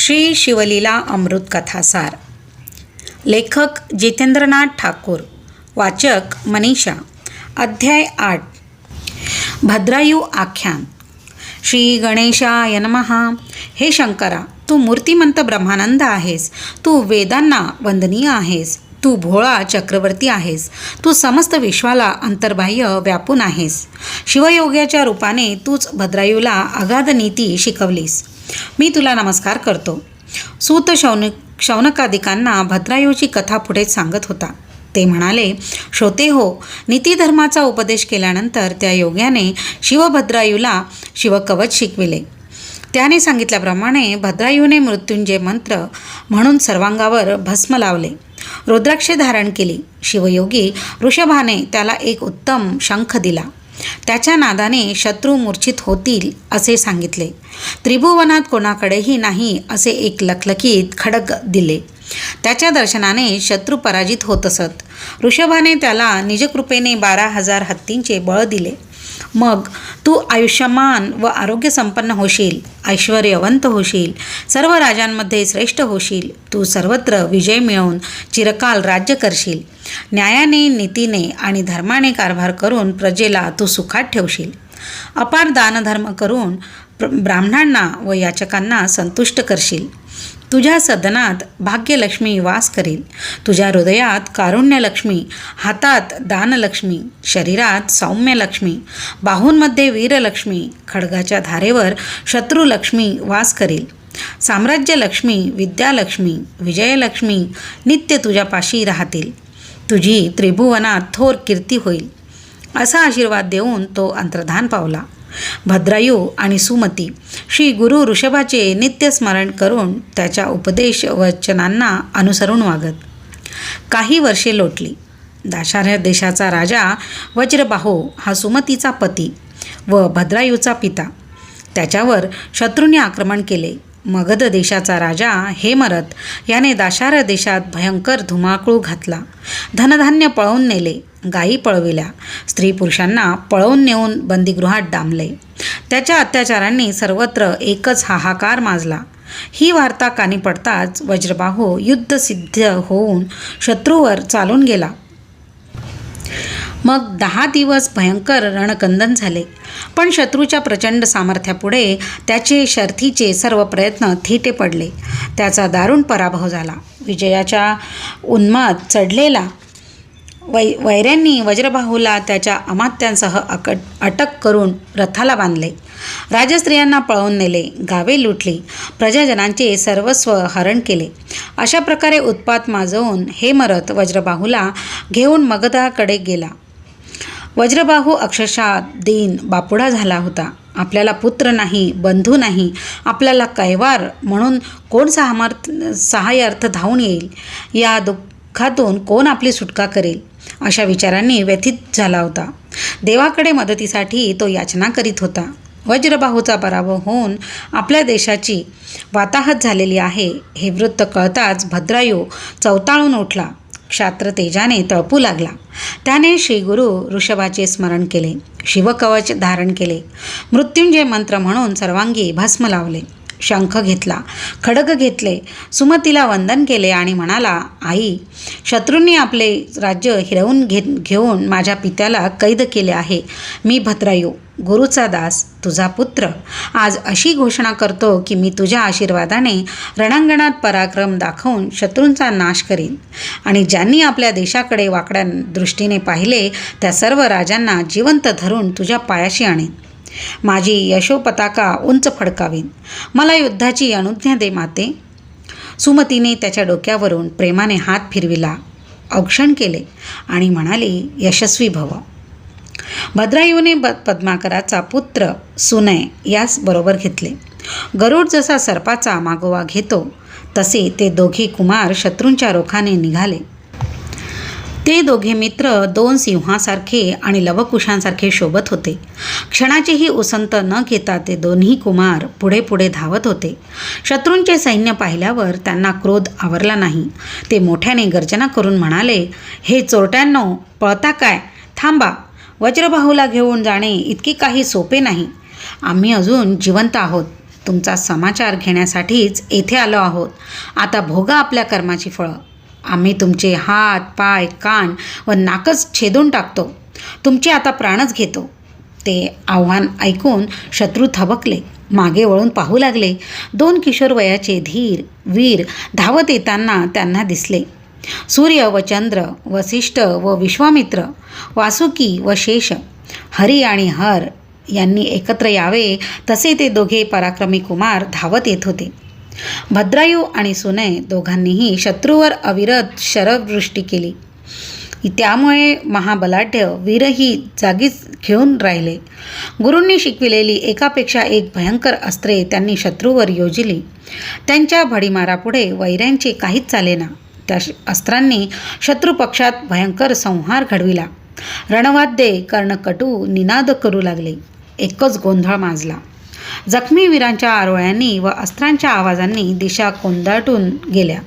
श्री शिवलीला अमृत कथासार लेखक जितेंद्रनाथ ठाकूर. वाचक मनीषा. अध्याय आठ. भद्रायू आख्यान. श्री गणेशाय नमहा हे शंकरा तू मूर्तिमंत ब्रह्मानंद आहेस. तू वेदांना वंदनीय आहेस. तू भोळा चक्रवर्ती आहेस. तू समस्त विश्वाला अंतर्बाह्य व्यापून आहेस. शिवयोग्याच्या रूपाने तूच भद्रायूला अगाध नीती शिकवलीस. मी तुला नमस्कार करतो. सूत शौन शौनकादिकांना भद्रायूची कथा पुढे सांगत होता. ते म्हणाले श्रोते हो नीतीधर्माचा उपदेश केल्यानंतर त्या योग्याने शिवभद्रायूला शिवकवच शिकविले. त्याने सांगितल्याप्रमाणे भद्रायूने मृत्युंजय मंत्र म्हणून सर्वांगावर भस्म लावले. रुद्राक्षे धारण केली. शिवयोगी ऋषभाने त्याला एक उत्तम शंख दिला. त्याच्या नादाने शत्रू मूर्छित होतील असे सांगितले. त्रिभुवनात कोणाकडेही नाही असे एक लखलखीत खडक दिले. त्याच्या दर्शनाने शत्रू पराजित होत असत. ऋषभाने त्याला निजकृपेने बारा हजार हत्तींचे बळ दिले. मग तू आयुष्यमान व आरोग्यसंपन्न होशील ऐश्वर्यवंत होशील सर्व राजांमध्ये श्रेष्ठ होशील तू सर्वत्र विजय मिळवून चिरकाल राज्य करशील. न्यायाने नीतीने आणि धर्माने कारभार करून प्रजेला तू सुखात ठेवशील. अपार दानधर्म करून प्र- ब्राह्मणांना व याचकांना संतुष्ट करशील. तुझ्या सदनात भाग्यलक्ष्मी वास करेल. तुझ्या हृदयात कारुण्यलक्ष्मी हातात दानलक्ष्मी शरीरात सौम्यलक्ष्मी बाहूंमध्ये वीरलक्ष्मी खडगाच्या धारेवर शत्रुलक्ष्मी वास करेल. साम्राज्यलक्ष्मी विद्यालक्ष्मी विजयलक्ष्मी नित्य तुझ्यापाशी राहतील. तुझी त्रिभुवनात थोर कीर्ती होईल. असा आशीर्वाद देऊन तो अंतर्धान पावला. भद्रायू आणि सुमती श्री गुरु ऋषभाचे नित्य स्मरण करून त्याच्या उपदेश वचनांना अनुसरून वागत. काही वर्षे लोटली. दाशार्य देशाचा राजा वज्रबाहो हा सुमतीचा पती व भद्रायूचा पिता. त्याच्यावर शत्रूंनी आक्रमण केले. मगध देशाचा राजा हेमरथ याने दाशार देशात भयंकर धुमाकूळ घातला. धनधान्य पळवून नेले. गायी पळविल्या. स्त्री पुरुषांना पळवून नेऊन बंदीगृहात डांबले. त्याच्या अत्याचारांनी सर्वत्र एकच हाहाकार माजला. ही वार्ता कानी पडताच वज्रबाहू युद्धसिद्ध होऊन शत्रूवर चालून गेला. मग दहा दिवस भयंकर रणकंदन झाले. पण शत्रूच्या प्रचंड सामर्थ्यापुढे त्याचे शर्थीचे सर्व प्रयत्न थिटे पडले. त्याचा दारुण पराभव झाला. विजयाच्या उन्माद चढलेला वै वैऱ्यांनी वज्रबाहूला त्याच्या अमात्यांसह अकट अटक करून रथाला बांधले. राजस्त्रियांना पळवून नेले गावे लुटली प्रजाजनांचे सर्वस्व हरण केले. अशा प्रकारे उत्पात माजवून हेमरथ वज्रबाहूला घेऊन मगधाकडे गेला. वज्रबाहू अक्षरशः दीन बापुडा झाला होता. आपल्याला पुत्र नाही बंधू नाही आपल्याला कैवार म्हणून कोण सहामार्थ सहाय्यार्थ धावून येईल? या दुःखातून कोण आपली सुटका करेल? अशा विचारांनी व्यथित झाला होता. देवाकडे मदतीसाठी तो याचना करीत होता. वज्रबाहूचा पराभव होऊन आपल्या देशाची वाताहत झालेली आहे हे वृत्त कळताच भद्रायू चवताळून उठला. क्षात्र तेजाने तळपू लागला. त्याने श्रीगुरु ऋषभाचे स्मरण केले शिवकवच धारण केले. मृत्युंजय मंत्र म्हणून सर्वांगी भस्म लावले. शंख घेतला खडग घेतले. सुमतीला वंदन केले आणि म्हणाला आई शत्रूंनी आपले राज्य हिरवून घे घेऊन माझ्या पित्याला कैद केले आहे. मी भद्रायू गुरुचा दास तुझा पुत्र. आज अशी घोषणा करतो की मी तुझ्या आशीर्वादाने रणांगणात पराक्रम दाखवून शत्रूंचा नाश करीन. आणि ज्यांनी आपल्या देशाकडे वाकड्या दृष्टीने पाहिले त्या सर्व राजांना जिवंत धरून तुझ्या पायाशी आणेन. माझी यशोपताका उंच फडकावीन. मला युद्धाची अनुज्ञा दे माते. सुमतीने त्याच्या डोक्यावरून प्रेमाने हात फिरविला. औक्षण केले आणि म्हणाली यशस्वी भव. भद्रायूने ब पद्माकराचा पुत्र सुनय यास बरोबर घेतले. गरुड जसा सर्पाचा मागोवा घेतो तसे ते दोघे कुमार शत्रूंच्या रोखाने निघाले. ते दोघे मित्र दोन सिंहासारखे आणि लवकुशांसारखे शोभत होते. क्षणाचीही उसंत न घेता ते दोन्ही कुमार पुढे पुढे धावत होते. शत्रूंचे सैन्य पाहिल्यावर त्यांना क्रोध आवरला नाही. ते मोठ्याने गर्जना करून म्हणाले हे चोरट्यांनो पळता काय? थांबा. वज्रबाहूला घेऊन जाणे इतके काही सोपे नाही. आम्ही अजून जिवंत आहोत. तुमचा समाचार घेण्यासाठीच येथे आलो आहोत. आता भोगा आपल्या कर्माची फळं. आम्ही तुमचे हात पाय कान व नाकच छेदून टाकतो. तुमचे आता प्राणच घेतो. ते आव्हान ऐकून शत्रू थबकले मागे वळून पाहू लागले. दोन किशोर वयाचे धीर वीर धावत येताना त्यांना दिसले. सूर्य व चंद्र वसिष्ठ व विश्वामित्र वासुकी व शेष हरी आणि हर यांनी एकत्र यावे तसे ते दोघे पराक्रमी कुमार धावत येत होते. भद्रायू आणि सुनय दोघांनीही शत्रूवर अविरत शरवृष्टी केली. त्यामुळे महाबलाढ्य वीरही जागीच खेळून राहिले. गुरूंनी शिकविलेली एकापेक्षा एक भयंकर अस्त्रे त्यांनी शत्रूवर योजिली. त्यांच्या भडीमारापुढे वैऱ्यांचे काहीच चालेना. त्या श- अस्त्रांनी शत्रुपक्षात भयंकर संहार घडविला. रणवाद्ये कर्णकटू निनाद करू लागले. एकच गोंधळ माजला. जखमी वीरांच्या आरोळ्यांनी व अस्त्रांच्या आवाजांनी दिशा कोंदाटून गेल्या.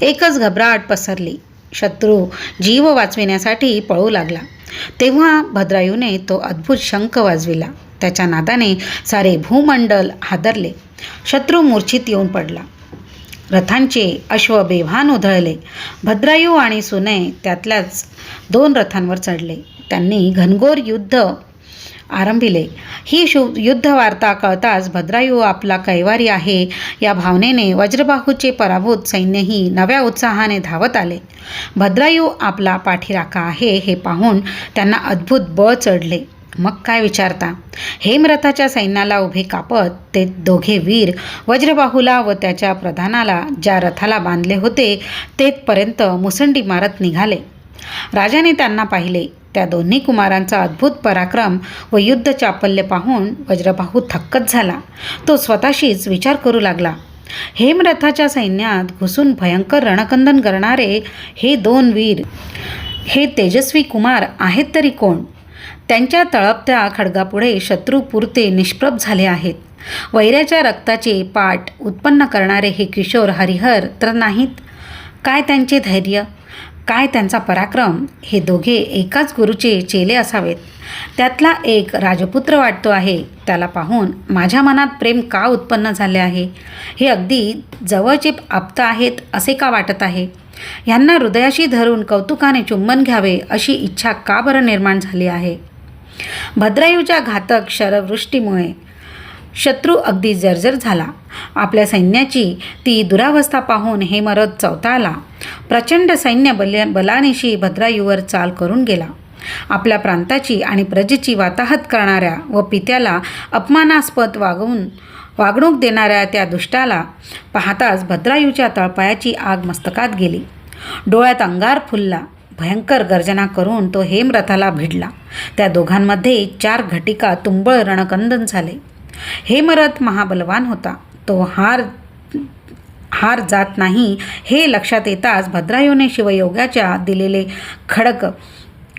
एकच घबराट पसरली. शत्रू जीव वाचविण्यासाठी पळू लागला. तेव्हा भद्रायूने तो अद्भुत शंख वाजविला. त्याच्या नादाने सारे भूमंडल हादरले. शत्रू मूर्छित येऊन पडला. रथांचे अश्व बेभान उधळले. भद्रायू आणि सुनय त्यातल्याच दोन रथांवर चढले. त्यांनी घनघोर युद्ध आरंभिले. ही शु युद्ध वार्ता कळताच भद्रायू आपला कैवारी आहे या भावनेने वज्रबाहूचे पराभूत सैन्यही नव्या उत्साहाने धावत आले. भद्रायू आपला पाठीराखा आहे हे पाहून त्यांना अद्भुत बळ चढले. मग काय विचारता? हेमरथाच्या सैन्याला उभे कापत ते दोघे वीर वज्रबाहूला व त्याच्या प्रधानाला ज्या रथाला बांधले होते तेथपर्यंत मुसंडी मारत निघाले. राजाने त्यांना पाहिले त्या दोन्ही कुमारांचा अद्भुत पराक्रम व युद्ध चापल्य पाहून वज्रबाहू थक्कच झाला. तो स्वतःशीच विचार करू लागला. हेमरथाच्या सैन्यात घुसून भयंकर रणकंदन करणारे हे दोन वीर हे तेजस्वी कुमार आहेत तरी कोण? त्यांच्या तळपत्या खडगापुढे शत्रू पुरते निष्प्रभ झाले आहेत. वैऱ्याच्या रक्ताचे पाठ उत्पन्न करणारे हे किशोर हरिहर तर नाहीत. काय त्यांचे धैर्य? काय त्यांचा पराक्रम हे दोघे एकाच गुरुचे चेले असावेत. त्यातला एक राजपुत्र वाटतो आहे. त्याला पाहून माझ्या मनात प्रेम का उत्पन्न झाले आहे? हे अगदी जवळचे आप्त आहेत असे का वाटत आहे? ह्यांना हृदयाशी धरून कौतुकाने चुंबन घ्यावे अशी इच्छा का बरं निर्माण झाली आहे? भद्रायूच्या घातक शरवृष्टीमुळे शत्रू अगदी जर्जर झाला. आपल्या सैन्याची ती दुरावस्था पाहून हेमरथ चौताला प्रचंड सैन्य बल बलानिशी भद्रायूवर चाल करून गेला. आपल्या प्रांताची आणि प्रजेची वाताहत करणाऱ्या व पित्याला अपमानास्पद वागवून वागणूक देणाऱ्या त्या दुष्टाला पाहताच भद्रायूच्या तळपायाची आग मस्तकात गेली. डोळ्यात अंगार फुलला. भयंकर गर्जना करून तो हेमरथाला भिडला. त्या दोघांमध्ये चार घटिका तुंबळ रणकंदन झाले. हेमरथ महाबलवान होता. तो हार हार जात नाही हे लक्षात येताच भद्रायूने शिवयोगाच्या दिलेले खडक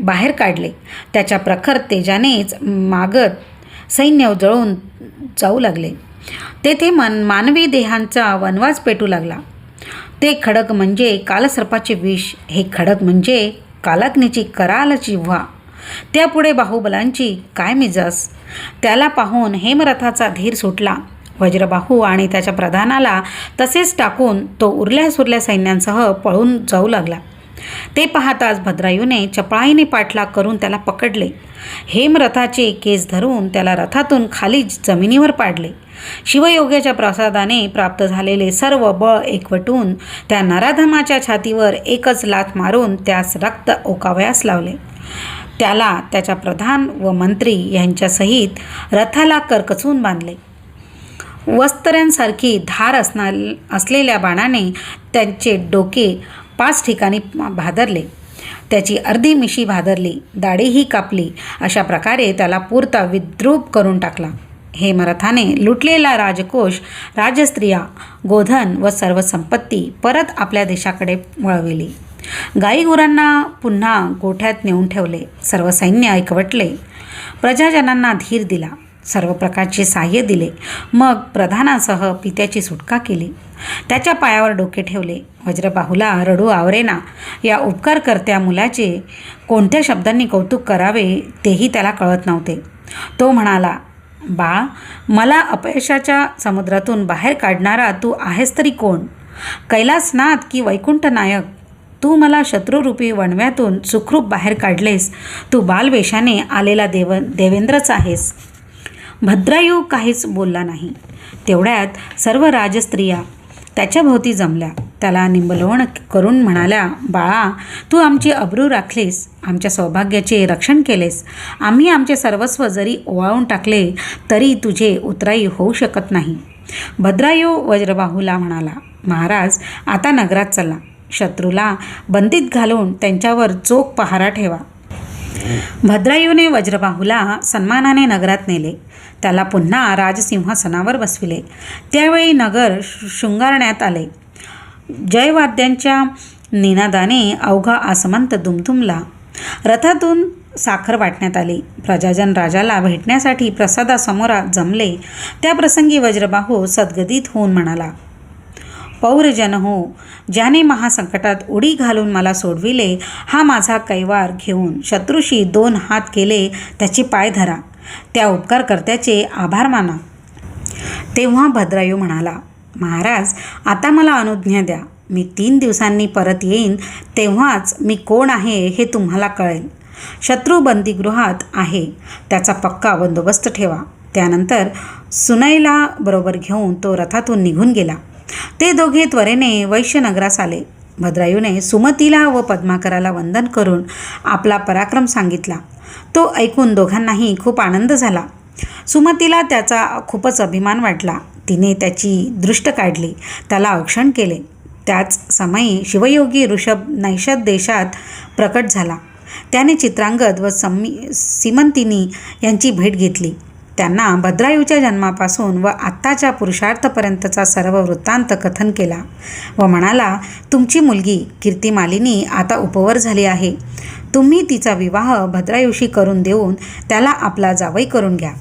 बाहेर काढले. त्याच्या प्रखर तेजानेच मागत सैन्य जळून जाऊ लागले. तेथे मन मानवी देहांचा वनवास पेटू लागला. ते खडक म्हणजे कालसर्पाचे विष हे खडक म्हणजे कालाग्नीची कराल जिव्हा त्यापुढे बाहुबलांची काय मिजास? त्याला पाहून हेमरथाचा धीर सुटला. वज्रबाहू आणि त्याच्या प्रधानाला तसेच टाकून तो उरल्या सुरल्या सैन्यांसह पळून जाऊ लागला. ते पाहताच भद्रायूने चपळाईने पाठलाग करून त्याला पकडले. हेमरथाचे केस धरून त्याला रथातून खाली जमिनीवर पाडले. शिवयोग्याच्या प्रसादाने प्राप्त झालेले सर्व बळ एकवटून त्या नराधमाच्या छातीवर एकच लाथ मारून त्यास रक्त ओकावयास लावले. त्याला त्याच्या प्रधान व मंत्री यांच्यासहित रथाला करकचून बांधले. वस्त्र्यांसारखी धार असणार असलेल्या बाणाने त्यांचे डोके पाच ठिकाणी भादरले. त्याची अर्धी मिशी भादरली दाढीही कापली. अशा प्रकारे त्याला पुरता विद्रूप करून टाकला. हे हेमरथाने लुटलेला राजकोष राजस्त्रिया गोधन व सर्व संपत्ती परत आपल्या देशाकडे वळविली. गाईगुरांना पुन्हा गोठ्यात नेऊन ठेवले. सर्व सैन्य ऐकवटले. प्रजाजनांना धीर दिला. सर्व प्रकारचे साह्य दिले. मग प्रधानासह पित्याची सुटका केली. त्याच्या पायावर डोके ठेवले. वज्रबाहूला रडू आवरेना या उपकारकर्त्या मुलाचे कोणत्या शब्दांनी कौतुक करावे तेही त्याला कळत नव्हते. तो म्हणाला बाळ मला अपयशाच्या समुद्रातून बाहेर काढणारा तू आहेस तरी कोण? कैलासनाथ की वैकुंठ नायक? तू मला शत्रुरूपी वणव्यातून सुखरूप बाहेर काढलेस. तू बालवेशाने आलेला देव देवेंद्रच आहेस. भद्रायू काहीच बोलला नाही. तेवढ्यात सर्व राजस्त्रिया त्याच्या भोवती जमल्या. त्याला निंबलवण करून म्हणाल्या बाळा तू आमची अब्रू राखलीस आमच्या सौभाग्याचे रक्षण केलेस. आम्ही आमचे सर्वस्व जरी ओवाळून टाकले तरी तुझे उतराई होऊ शकत नाही. भद्रायू वज्रबाहूला म्हणाला महाराज आता नगरात चला. शत्रूला बंदीत घालून त्यांच्यावर चोख पहारा ठेवा. भद्रायूने वज्रबाहूला सन्मानाने नगरात नेले. त्याला पुन्हा राजसिंहासनावर बसविले. त्यावेळी नगर शृंगारण्यात आले. जयवाद्यांच्या निनादाने अवघा आसमंत दुमदुमला. रथातून साखर वाटण्यात आली. प्रजाजन राजाला भेटण्यासाठी प्रसादासमोर जमले. त्या प्रसंगी वज्रबाहू सद्गदित होऊन म्हणाला पौरजन हो ज्याने महासंकटात उडी घालून मला सोडविले हा माझा कैवार घेऊन शत्रूशी दोन हात केले त्याचे पाय धरा. त्या उपकारकर्त्याचे आभार माना. तेव्हा भद्रायू म्हणाला महाराज आता मला अनुज्ञा द्या. मी तीन दिवसांनी परत येईन. तेव्हाच मी कोण आहे हे तुम्हाला कळेल. शत्रू बंदीगृहात आहे. त्याचा पक्का बंदोबस्त ठेवा. त्यानंतर सुनैला बरोबर घेऊन तो रथातून निघून गेला. ते दोघे त्वरेने वैश्यनगरास आले. भद्रायूने सुमतीला व पद्माकराला वंदन करून आपला पराक्रम सांगितला. तो ऐकून दोघांनाही खूप आनंद झाला. सुमतीला त्याचा खूपच अभिमान वाटला. तिने त्याची दृष्ट काढली. त्याला औक्षण केले. त्याच समयी शिवयोगी ऋषभ नैषद देशात प्रकट झाला. त्याने चित्रांगद व सम्मी सीमंतिनी यांची भेट घेतली. त्यांना भद्रायूच्या जन्मापासून व आत्ताच्या पुरुषार्थपर्यंतचा सर्व वृत्तांत कथन केला व म्हणाला तुमची मुलगी कीर्तिमालिनी आता उपवर झाली आहे. तुम्ही तिचा विवाह भद्रायूशी करून देऊन त्याला आपला जावई करून घ्या.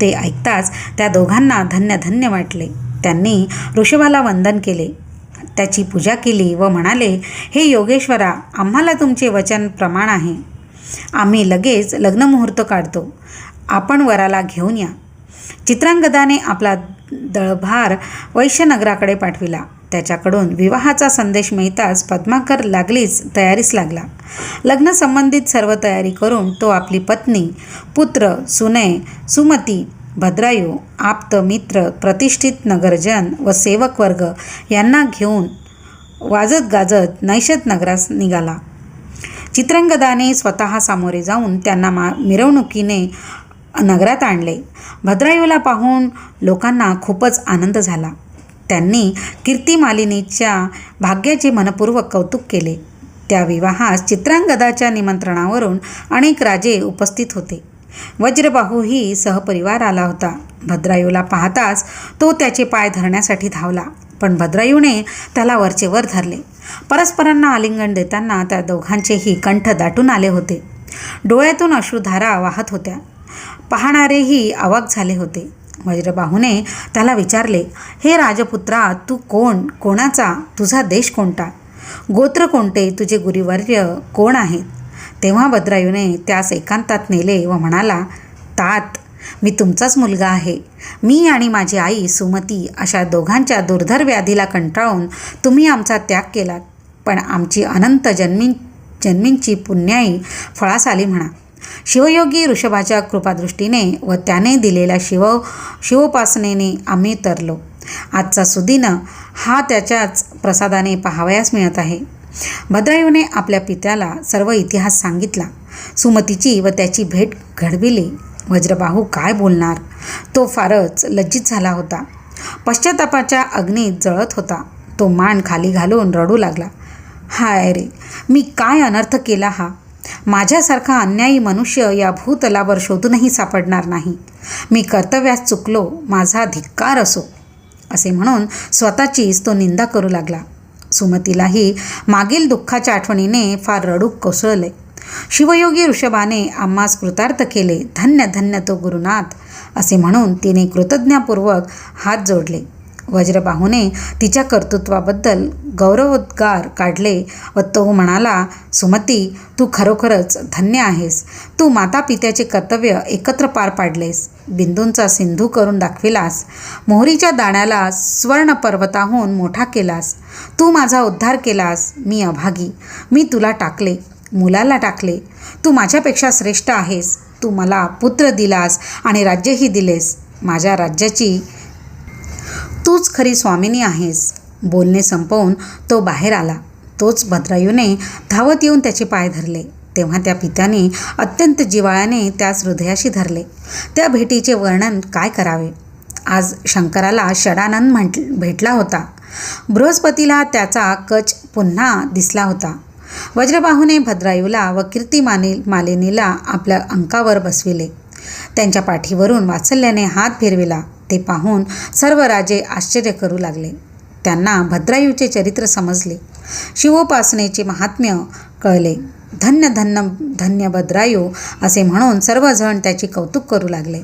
ते ऐकताच त्या दोघांना धन्य धन्य वाटले. त्यांनी ऋषभाला वंदन केले. त्याची पूजा केली व म्हणाले हे योगेश्वरा आम्हाला तुमचे वचन प्रमाण आहे. आम्ही लगेच लग्नमुहूर्त काढतो. आपण वराला घेऊन या. चित्रांगदाने आपला दळभार वैश्यनगराकडे पाठविला. त्याच्याकडून विवाहाचा संदेश मिळताच पद्माकर लागलीच तयारीस लागला. लग्न संबंधित सर्व तयारी करून तो आपली पत्नी पुत्र सुनय सुमती भद्रायू आप्त मित्र प्रतिष्ठित नगरजन व सेवक वर्ग यांना घेऊन वाजत गाजत नैशत नगरास निघाला. चित्रंगदाने स्वतः सामोरे जाऊन त्यांना मा मिरवणुकीने नगरात आणले. भद्रायूला पाहून लोकांना खूपच आनंद झाला. त्यांनी कीर्तिमालिनीच्या भाग्याचे मनपूर्वक कौतुक केले. त्या विवाहास चित्रांगदाच्या निमंत्रणावरून अनेक राजे उपस्थित होते. वज्रबाहूही सहपरिवार आला होता. भद्रायूला पाहताच तो त्याचे पाय धरण्यासाठी धावला पण भद्रायूने त्याला वरचे वर धरले. परस्परांना आलिंगन देताना त्या दोघांचेही कंठ दाटून आले होते. डोळ्यातून अश्रुधारा वाहत होत्या. पाहणारेही अवाक झाले होते. वज्रबाहूने त्याला विचारले हे राजपुत्रा तू कोण? कोणाचा? तुझा देश कोणता? गोत्र कोणते? तुझे गुरुवर्य कोण आहेत? तेव्हा भद्रायूने त्यास एकांतात नेले व म्हणाला तात मी तुमचाच मुलगा आहे. मी आणि माझी आई सुमती अशा दोघांच्या दुर्धर व्याधीला कंटाळून तुम्ही आमचा त्याग केलात. पण आमची अनंत जन्मी जन्मींची पुण्याई फळास आली म्हणा. शिवयोगी ऋषभाच्या कृपादृष्टीने व त्याने दिलेल्या शिव शिवोपासनेने आम्ही तरलो. आजचा सुदिन हा त्याच्याच प्रसादाने पाहावयास मिळत आहे. भद्रायूने आपल्या पित्याला सर्व इतिहास सांगितला. सुमतीची व त्याची भेट घडविली. वज्रबाहू काय बोलणार? तो फारच लज्जित झाला होता. पश्चातापाच्या अग्नीत जळत होता. तो मान खाली घालून रडू लागला. हाय रे मी काय अनर्थ केला हा? माझ्यासारखा अन्यायी मनुष्य या भूतलावर शोधूनही सापडणार नाही. मी कर्तव्यास चुकलो माझा धिक्कार असो असे म्हणून स्वतःचीच तो निंदा करू लागला. सुमतीलाही मागील दुःखाच्या आठवणीने फार रडूक कोसळले. शिवयोगी ऋषभाने आम्हास कृतार्थ केले धन्य धन्य तो गुरुनाथ असे म्हणून तिने कृतज्ञापूर्वक हात जोडले. वज्रबाहूने तिच्या कर्तृत्वाबद्दल गौरवोद्गार काढले व तो म्हणाला सुमती तू खरोखरच धन्य आहेस. तू माता पित्याचे कर्तव्य एकत्र पार पाडलेस. बिंदूंचा सिंधू करून दाखविलास. मोहरीच्या दाण्याला स्वर्ण पर्वताहून मोठा केलास. तू माझा उद्धार केलास. मी अभागी. मी तुला टाकले. मुलाला टाकले. तू माझ्यापेक्षा श्रेष्ठ आहेस. तू मला पुत्र दिलास आणि राज्यही दिलेस. माझ्या राज्याची तूच खरी स्वामिनी आहेस. बोलणे संपवून तो बाहेर आला. तोच भद्रायूने धावत येऊन त्याचे पाय धरले. तेव्हा त्या पित्याने अत्यंत जिवाळ्याने त्यास हृदयाशी धरले. त्या भेटीचे वर्णन काय करावे? आज शंकराला षडानंद म्हट भेटला होता. बृहस्पतीला त्याचा कच पुन्हा दिसला होता. वज्रबाहूने भद्रायूला व कीर्तिमाने मालिनीला आपल्या अंकावर बसविले. त्यांच्या पाठीवरून वात्सल्याने हात फिरविला. ते पाहून सर्व राजे आश्चर्य करू लागले. त्यांना भद्रायूचे चरित्र समजले. शिवोपासनेचे महात्म्य कळले. धन्य धन्य धन्य भद्रायू असे म्हणून सर्वजण त्याचे कौतुक करू लागले.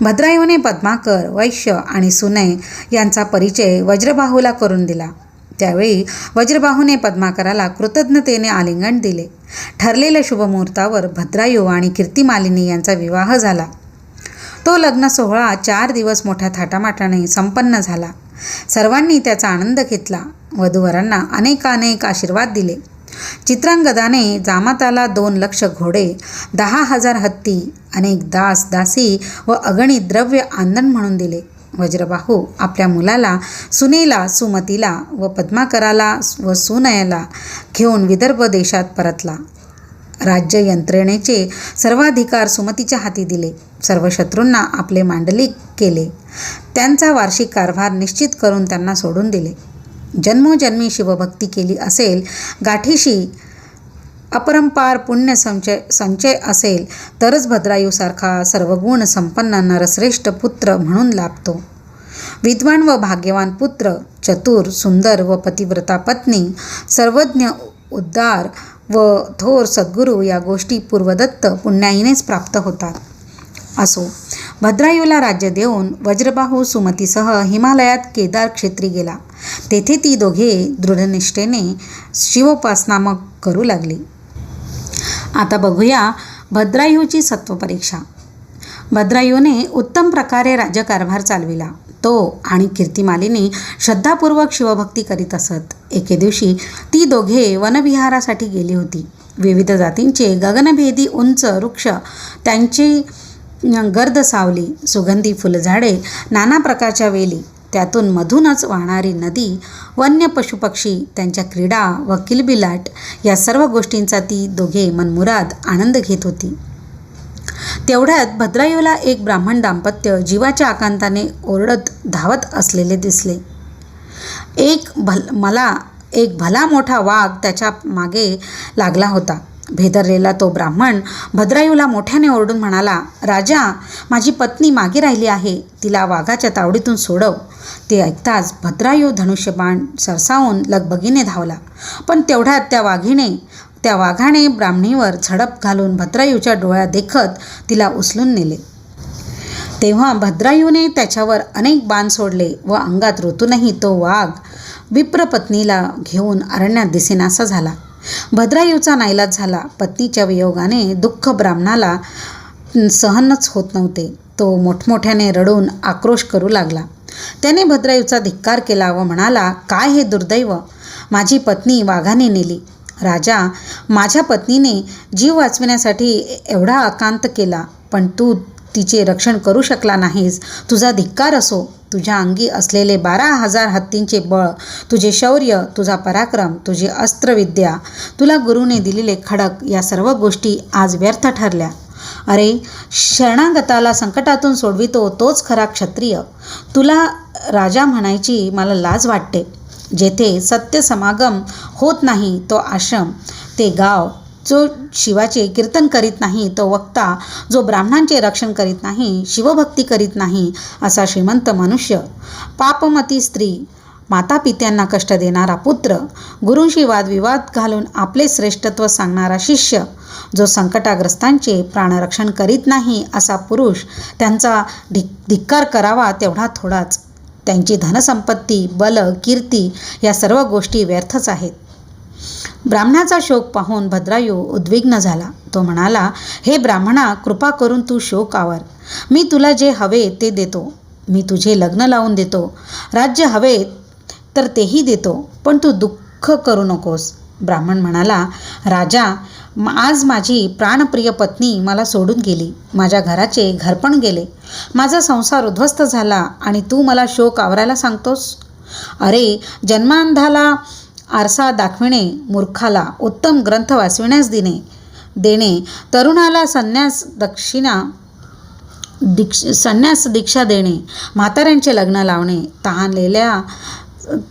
भद्रायूने पद्माकर वैश्य आणि सुनय यांचा परिचय वज्रबाहूला करून दिला. त्यावेळी वज्रबाहूने पद्माकराला कृतज्ञतेने आलिंगन दिले. ठरलेल्या शुभमुहूर्तावर भद्रायू आणि कीर्तिमालिनी यांचा विवाह झाला. तो लग्न सोहळा चार दिवस मोठ्या थाटामाटाने संपन्न झाला. सर्वांनी त्याचा आनंद घेतला. वधूवरांना अनेकानेक आशीर्वाद दिले. चित्रांगदाने जामाताला दोन लक्ष घोडे दहा हजार हत्ती अनेक दास दासी व अगणित द्रव्य आंदण म्हणून दिले. वज्रबाहू आपल्या मुलाला सुनेला सुमतीला व पद्माकराला व सुनयाला घेऊन विदर्भ देशात परतला. राज्य यंत्रणेचे सर्वाधिकार सुमतीच्या हाती दिले. सर्व शत्रूंना आपले मांडलिक केले. त्यांचा वार्षिक कारभार निश्चित करून त्यांना सोडून दिले. जन्मोजन्मी शिवभक्ती केली असेल गाठीशी अपरंपार पुण्य संचय संचय असेल तरच भद्रायूसारखा सर्वगुण संपन्न नरश्रेष्ठ पुत्र म्हणून लाभतो. विद्वान व भाग्यवान पुत्र चतुर सुंदर व पतिव्रता पत्नी सर्वज्ञ उद्दार व थोर सद्गुरू या गोष्टी पूर्वदत्त पुण्याईनेच प्राप्त होतात. असो भद्रायूला राज्य देऊन वज्रबाहू सुमतीसह हिमालयात केदार क्षेत्री गेला. तेथे ती दोघे दृढनिष्ठेने शिवोपासनामक करू लागली. आता बघूया भद्रायूची सत्वपरीक्षा. भद्रायूने उत्तम प्रकारे राज्यकारभार चालविला. तो आणि कीर्तिमालिनी श्रद्धापूर्वक शिवभक्ती करीत असत. एके दिवशी ती दोघे वनविहारासाठी गेली होती. विविध जातींचे गगनभेदी उंच वृक्ष त्यांची गर्द सावली सुगंधी फुलझाडे नाना प्रकारच्या वेली त्यातून मधूनच वाहणारी नदी वन्य पशुपक्षी त्यांच्या क्रीडा व किलबिलाट या सर्व गोष्टींचा ती दोघे मनमुराद आनंद घेत होती. तेवढ्यात भद्रायूला एक ब्राह्मण दाम्पत्य जीवाच्या आकांताने ओरडत धावत असलेले दिसले. एक भल मला एक भला मोठा वाघ त्याच्यामागे लागला होता. भेदरलेला तो ब्राह्मण भद्रायूला मोठ्याने ओरडून म्हणाला राजा माझी पत्नी मागे राहिली आहे तिला वाघाच्या तावडीतून सोडव. ते ऐकताच भद्रायू धनुष्यबाण सरसावून लगबगीने धावला. पण तेवढ्यात त्या वाघीने त्या वाघाने ब्राह्मणीवर झडप घालून भद्रायूच्या डोळ्या देखत तिला उचलून नेले. तेव्हा भद्रायूने त्याच्यावर अनेक बाण सोडले व अंगात ऋतूनही तो वाघ विप्रपत्नीला घेऊन अरण्यात दिसेनासा झाला. भद्रायूचा नाईलाज झाला. पत्नीच्या वियोगाने दुःख ब्राह्मणाला सहनच होत नव्हते. तो मोठमोठ्याने रडून आक्रोश करू लागला. त्याने भद्रायूचा धिक्कार केला व म्हणाला काय हे दुर्दैव? माझी पत्नी वाघाने नेली. राजा माझ्या पत्नीने जीव वाचविण्यासाठी एवढा आकांत केला पण तू तिचे रक्षण करू शकला नाहीस. तुझा धिक्कार असो. तुझ्या अंगी असलेले बारा हजार हत्तींचे बळ तुझे शौर्य तुझा पराक्रम तुझी अस्त्रविद्या तुला गुरुने दिलेले खडक या सर्व गोष्टी आज व्यर्थ ठरल्या. अरे शरणागताला संकटातून सोडवितो तोच खरा क्षत्रिय. तुला राजा म्हणायची मला लाज वाटते. जेथे सत्य समागम होत नाही तो आश्रम ते गाव जो शिवाचे कीर्तन करीत नाही तो वक्ता जो ब्राह्मणांचे रक्षण करीत नाही शिवभक्ती करीत नाही असा श्रीमंत मनुष्य पापमती स्त्री मातापित्यांना कष्ट देणारा पुत्र गुरुशी वादविवाद घालून आपले श्रेष्ठत्व सांगणारा शिष्य जो संकटाग्रस्तांचे प्राणरक्षण करीत नाही असा पुरुष त्यांचा धिक धिक्कार करावा तेवढा थोडाच. त्यांची धनसंपत्ती बल कीर्ती या सर्व गोष्टी व्यर्थच आहेत. ब्राह्मणाचा शोक पाहून भद्रायू उद्विग्न झाला. तो म्हणाला हे ब्राह्मणा कृपा करून तू शोक आवर. मी तुला जे हवे ते देतो. मी तुझे लग्न लावून देतो. राज्य हवे तर तेही देतो. पण तू दुःख करू नकोस. ब्राह्मण म्हणाला राजा आज माझी प्राणप्रिय पत्नी मला सोडून गेली. माझ्या घराचे घरपण गेले. माझा संसार उद्ध्वस्त झाला आणि तू मला शोक आवरायला सांगतोस? अरे जन्मांधाला आरसा दाखविणे मूर्खाला उत्तम ग्रंथ वाचविण्यास देणे देणे. तरुणाला संन्यास दक्षिणा दीक्ष संन्यास दीक्षा देणे. म्हाताऱ्यांचे लग्न लावणे. तहानलेल्या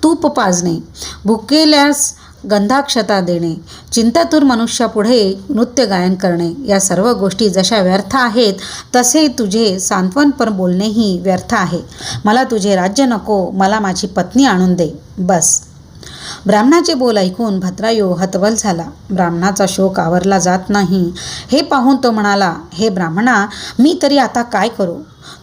तूप पाजणे. भुकेल्यास गंधाक्षता देणे चिंतातूर मनुष्यापुढे नृत्य गायन करणे या सर्व गोष्टी जशा व्यर्थ आहेत तसे तुझे सांत्वनपर बोलणेही व्यर्थ आहे. मला तुझे राज्य नको मला माझी पत्नी आणून दे. बस. ब्राह्मणाचे बोल ऐकून भद्रायो हतबल झाला. ब्राह्मणाचा शोक आवरला जात नाही. हे पाहून तो म्हणाला हे ब्राह्मणा मी तरी आता काय करू?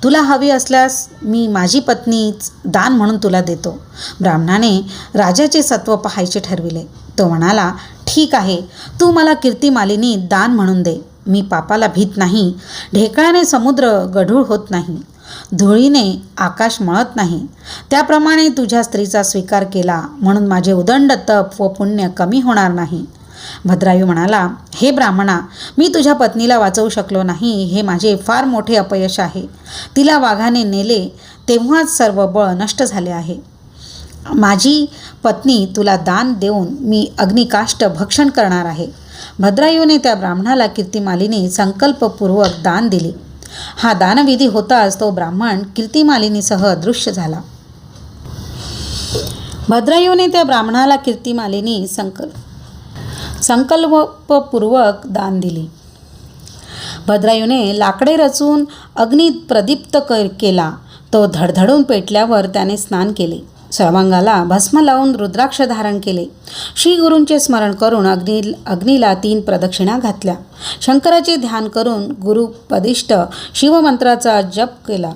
तुला हवी असल्यास मी माझी पत्नीच दान म्हणून तुला देतो. ब्राह्मणाने राजाचे सत्व पाहायचे ठरविले. तो म्हणाला ठीक आहे. तू मला कीर्तिमालिनी दान म्हणून दे. मी पापाला भीत नाही. ढेकळाने समुद्र गढूळ होत नाही. धुळीने आकाश मळत नाही. त्याप्रमाणे तुझ्या स्त्रीचा स्वीकार केला म्हणून माझे उदंड तप व पुण्य कमी होणार नाही. भद्रायू म्हणाला हे ब्राह्मणा मी तुझ्या पत्नीला वाचवू शकलो नाही हे माझे फार मोठे अपयश आहे. तिला वाघाने नेले तेव्हाच सर्व बळ नष्ट झाले आहे. माझी पत्नी तुला दान देऊन मी अग्निकाष्ट भक्षण करणार आहे. भद्रायूने त्या ब्राह्मणाला कीर्तिमालीने संकल्पपूर्वक दान दिले. हा दानविधी होताच तो ब्राह्मण कीर्तिमालिनीसह अदृश्य झाला. भद्रायूने त्या ब्राह्मणाला कीर्तिमालिनी संकल्प संकल्पपूर्वक दान दिले. भद्रायूने लाकडे रचून अग्नीत प्रदीप्त क केला. तो धडधडून पेटल्यावर त्याने स्नान केले. सर्वांगाला भस्म लावून रुद्राक्ष धारण केले. श्री गुरूंचे स्मरण करून अग्नी अग्नीला तीन प्रदक्षिणा घातल्या. शंकराचे ध्यान करून गुरुपदिष्ट शिवमंत्राचा जप केला.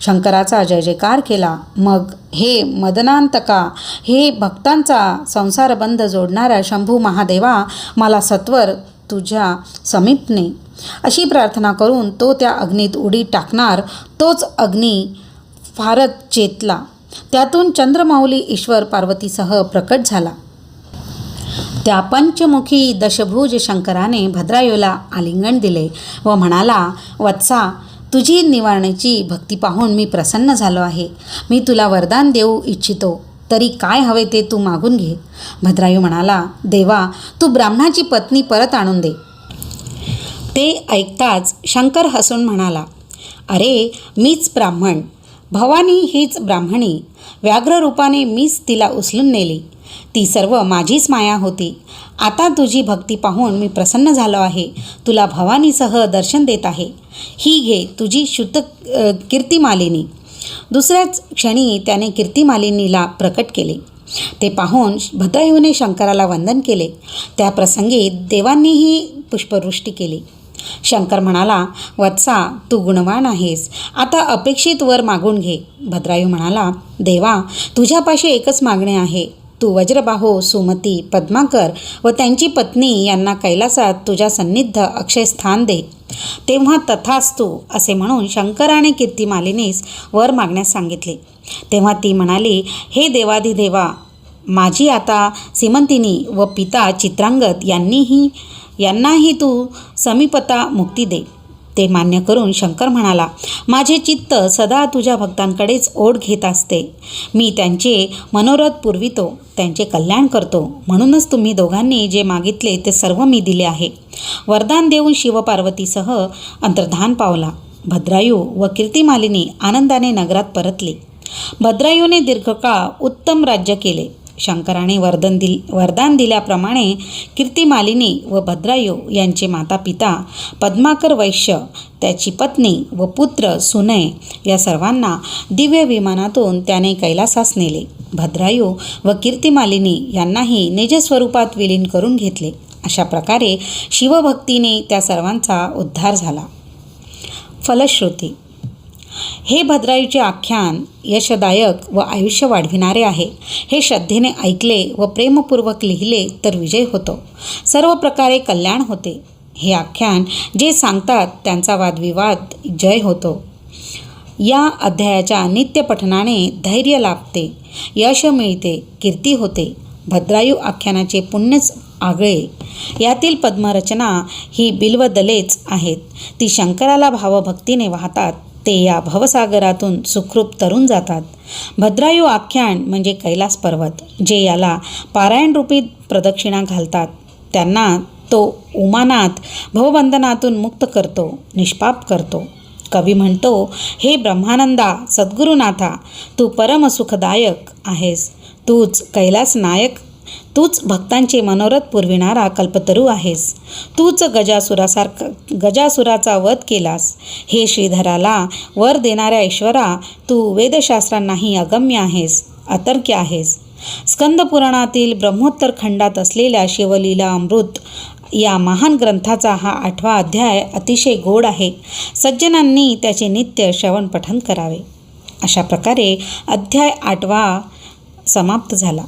शंकराचा जय जयकार केला. मग हे मदनांतका हे भक्तांचा संसारबंध जोडणाऱ्या शंभू महादेवा मला सत्वर तुझ्या समीपने. अशी प्रार्थना करून तो त्या अग्नीत उडी टाकणार. तोच अग्नी फारच चेतला. त्यातून चंद्रमाऊली ईश्वर पार्वतीसह प्रकट झाला. त्या पंचमुखी दशभुज शंकराने भद्रायूला आलिंगन दिले व म्हणाला वत्सा तुझी निवारण्याची भक्ती पाहून मी प्रसन्न झालो आहे. मी तुला वरदान देऊ इच्छितो. तरी काय हवे ते तू मागून घे. भद्रायू म्हणाला देवा तू ब्राह्मणाची पत्नी परत आणून दे. ते ऐकताच शंकर हसून म्हणाला अरे मीच ब्राह्मण. भवानी हीच ब्राह्मणी. व्याघ्ररूपाने मीच तिला उचलून नेली. ती सर्व माझीच माया होती. आता तुझी भक्ती पाहून मी प्रसन्न झालो आहे. तुला भवानीसह दर्शन देत आहे. ही घे तुझी शुद्ध कीर्तिमालिनी. दुसऱ्याच क्षणी त्याने कीर्तिमालिनीला प्रकट केले. ते पाहून भद्रायूने शंकराला वंदन केले. त्या प्रसंगी देवांनीही पुष्पवृष्टी केली. शंकर म्हणाला वत्सा तू गुणवान आहेस. आता अपेक्षित वर मागून घे. भद्रायू म्हणाला देवा तुझ्यापाशी एकच मागणे आहे. तू वज्रबाहो सुमती पद्माकर व त्यांची पत्नी यांना कैलासात तुझ्या सन्निध अक्षय स्थान दे. तेव्हा तथास्तू असे म्हणून शंकराने कीर्तिमालिनीस वर मागण्यास सांगितले. तेव्हा ती म्हणाली हे देवाधिदेवा माझी आता सिमंतिनी व पिता चित्रांगत यांनीही यांनाही तू समीपता मुक्ती दे. ते मान्य करून शंकर म्हणाला माझे चित्त सदा तुझ्या भक्तांकडेच ओढ घेत असते. मी त्यांचे मनोरथ पुरवितो त्यांचे कल्याण करतो. म्हणूनच तुम्ही दोघांनी जे मागितले ते सर्व मी दिले आहे. वरदान देऊन शिवपार्वतीसह अंतर्धान पावला. भद्रायू व कीर्तिमालिनी आनंदाने नगरात परतले. भद्रायूने दीर्घकाळ उत्तम राज्य केले. शंकराने वरदन दिल वरदान दिल्याप्रमाणे कीर्तिमालिनी व भद्रायू यांचे माता पिता पद्माकर वैश्य त्याची पत्नी व पुत्र सुनय या सर्वांना दिव्य विमानातून त्याने कैलासास नेले. भद्रायू व कीर्तिमालिनी यांनाही निजस्वरूपात विलीन करून घेतले. अशा प्रकारे शिवभक्तीने त्या सर्वांचा उद्धार झाला. फलश्रुती हे भद्रायूचे आख्यान यशदायक व आयुष्य वाढविणारे आहे. हे श्रद्धेने ऐकले व प्रेमपूर्वक लिहिले तर विजय होतो. सर्व प्रकारे कल्याण होते. हे आख्यान जे सांगतात त्यांचा वादविवाद जय होतो. या अध्यायाच्या नित्यपठनाने धैर्य लाभते. यश मिळते कीर्ती होते. भद्रायू आख्यानाचे पुण्यच आगळे. यातील पद्मरचना ही बिल्वदलेच आहेत. ती शंकराला भावभक्तीने वाहतात. ते या भवसागरातून सुखरूप तरून जातात. भद्रायू आख्यान म्हणजे कैलास पर्वत जे याला पारायणरूपी प्रदक्षिणा घालतात. त्यांना तो उमानाथ भवबंधनातून मुक्त करतो निष्पाप करतो. कवी म्हणतो हे ब्रह्मानंदा सद्गुरुनाथा तू परमसुखदायक आहेस. तूच कैलास नायक तूच भक्तांचे मनोरथ पुरविणारा कल्पतरू आहेस. तूच गजासुरासारखं गजासुराचा वध केलास. हे श्रीधराला वर देणाऱ्या ईश्वरा तू वेदशास्त्रांनाही अगम्य आहेस अतर्क्य आहेस. स्कंदपुराणातील ब्रह्मोत्तर खंडात असलेल्या शिवलीला अमृत या महान ग्रंथाचा हा आठवा अध्याय अतिशय गोड आहे. सज्जनांनी त्याचे नित्य श्रवण पठन करावे. अशा प्रकारे अध्याय आठवा समाप्त झाला.